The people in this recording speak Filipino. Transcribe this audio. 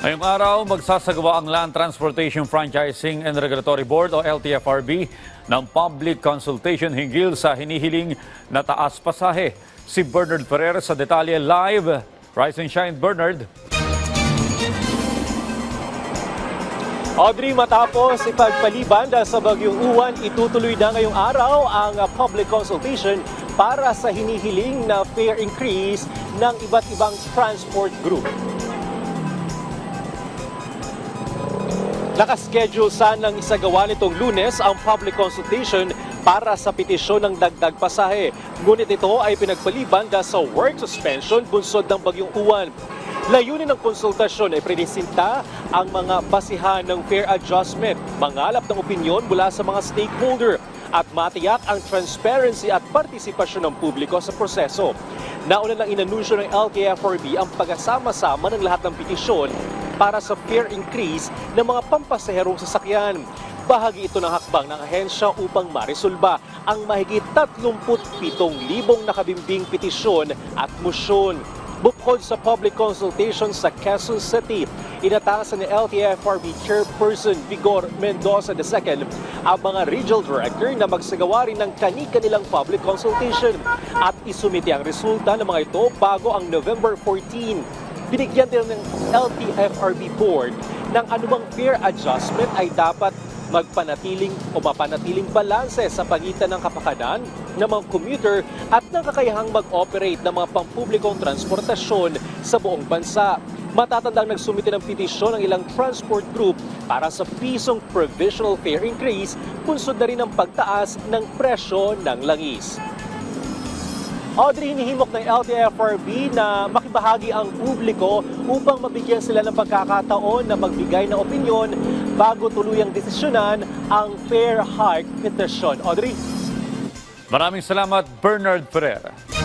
Ngayong araw, magsasagawa ang Land Transportation Franchising and Regulatory Board o LTFRB ng public consultation hinggil sa hinihiling na taas pasahe. Si Bernard Ferrer sa detalye live. Rise and shine, Bernard. Audrey, matapos ipagpaliban dahil sa Bagyong Uwan, itutuloy na ngayong araw ang public consultation para sa hinihiling na fare increase ng iba't ibang transport group. Nakaschedule sanang isagawa nitong lunes ang public consultation para sa petisyon ng dagdag pasahe. Ngunit ito ay pinagpaliban dahil sa work suspension bunsod ng Bagyong Uwan. Layunin ng konsultasyon ay prinisinta ang mga basihan ng fair adjustment, mangalap ng opinyon mula sa mga stakeholder at matiyak ang transparency at partisipasyon ng publiko sa proseso. Nauna lang inanunsyo ng LTFRB ang pagkasama-sama ng lahat ng petisyon para sa fare increase ng mga pampasaherong sasakyan. Bahagi ito ng hakbang ng ahensya upang marisolba ang mahigit 37,000 nakabimbing petisyon at musyon. Bukod sa public consultation sa Quezon City, inatasan ni LTFRB Chairperson Vigor Mendoza II ang mga regional director na magsagawa rin ng kani-kanilang public consultation at isumiti ang resulta ng mga ito bago ang November 14 binigyan din ng LTFRB board ng anumang fare adjustment ay dapat magpanatiling o mapanatiling balanse sa pagitan ng kapakanan ng mga commuter at ng kakayahang mag-operate ng mga pampublikong transportasyon sa buong bansa. Matatandang nagsumite ng petisyon ng ilang transport group para sa pisong provisional fare increase, punsod na rin ang pagtaas ng presyo ng langis. Audrey, hinihimok ng LTFRB na makibahagi ang publiko upang mabigyan sila ng pagkakataon na magbigay ng opinyon bago tuluyang desisyonan ang fair hike petition. Audrey? Maraming salamat, Bernard Ferrer.